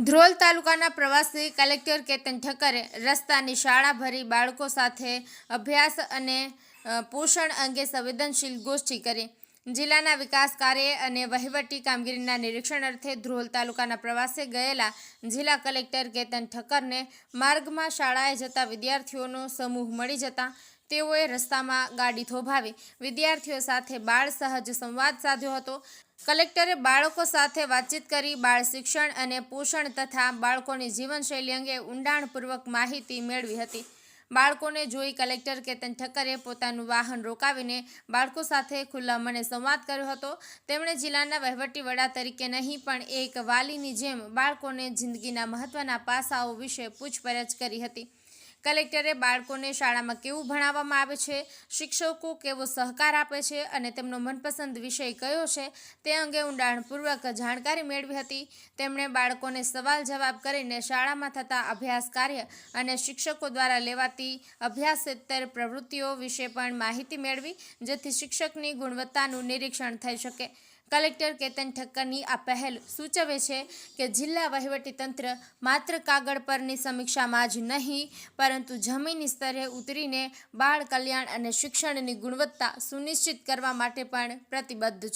ધ્રોલ તાલુકાના પ્રવાસી કલેક્ટર કેતન ઠક્કરે રસ્તાની શાળા ભરી બાળકો સાથે અભ્યાસ અને પોષણ અંગે સંવેદનશીલ ગોષ્ઠી કરી. જિલ્લાના વિકાસ કાર્ય અને વહીવટી કામગીરીના નિરીક્ષણ અર્થે ધ્રોલ તાલુકાના પ્રવાસે ગયેલા જિલ્લા કલેક્ટર કેતન ઠક્કરને માર્ગમાં શાળાએ જતા વિદ્યાર્થીઓનો સમૂહ મળી જતા તેઓએ રસ્તામાં ગાડી થોભાવી વિદ્યાર્થીઓ સાથે બાળ સહજ સંવાદ સાધ્યો હતો. કલેક્ટરે બાળકો સાથે વાતચીત કરી બાળ શિક્ષણ અને પોષણ તથા બાળકોની જીવનશૈલી અંગે ઊંડાણપૂર્વક માહિતી મેળવી હતી. બાળકોને જોઈ કલેક્ટર કેતન ઠક્કરે પોતાનું વાહન રોકાવીને બાળકો સાથે ખુલ્લા મને સંવાદ કર્યો હતો. તેમણે જિલ્લાના વહીવટી વડા તરીકે નહીં, પણ એક વાલીની જેમ બાળકોને જિંદગીના મહત્વના પાસાઓ વિશે પૂછપરછ કરી હતી. કલેક્ટરે બાળકોને શાળામાં કેવું ભણાવવામાં આવે છે, શિક્ષકો કેવો સહકાર આપે છે અને તેમનો મનપસંદ વિષય કયો છે તે અંગે ઊંડાણપૂર્વક જાણકારી મેળવી હતી. તેમણે બાળકોને સવાલ જવાબ કરીને શાળામાં થતા અભ્યાસ કાર્ય અને શિક્ષકો દ્વારા લેવાતી અભ્યાસેતર પ્રવૃત્તિઓ વિશે પણ માહિતી મેળવી, જેથી શિક્ષકની ગુણવત્તાનું નિરીક્ષણ થઈ શકે. કલેક્ટર કેતન ઠક્કરની આ પહેલ સૂચવે છે કે જિલ્લા વહીવટીતંત્ર માત્ર કાગળ પરની સમીક્ષામાં જ નહીં, પરંતુ જમીની સ્તરે ઉતરીને બાળ કલ્યાણ અને શિક્ષણની ગુણવત્તા સુનિશ્ચિત કરવા માટે પણ પ્રતિબદ્ધ છે.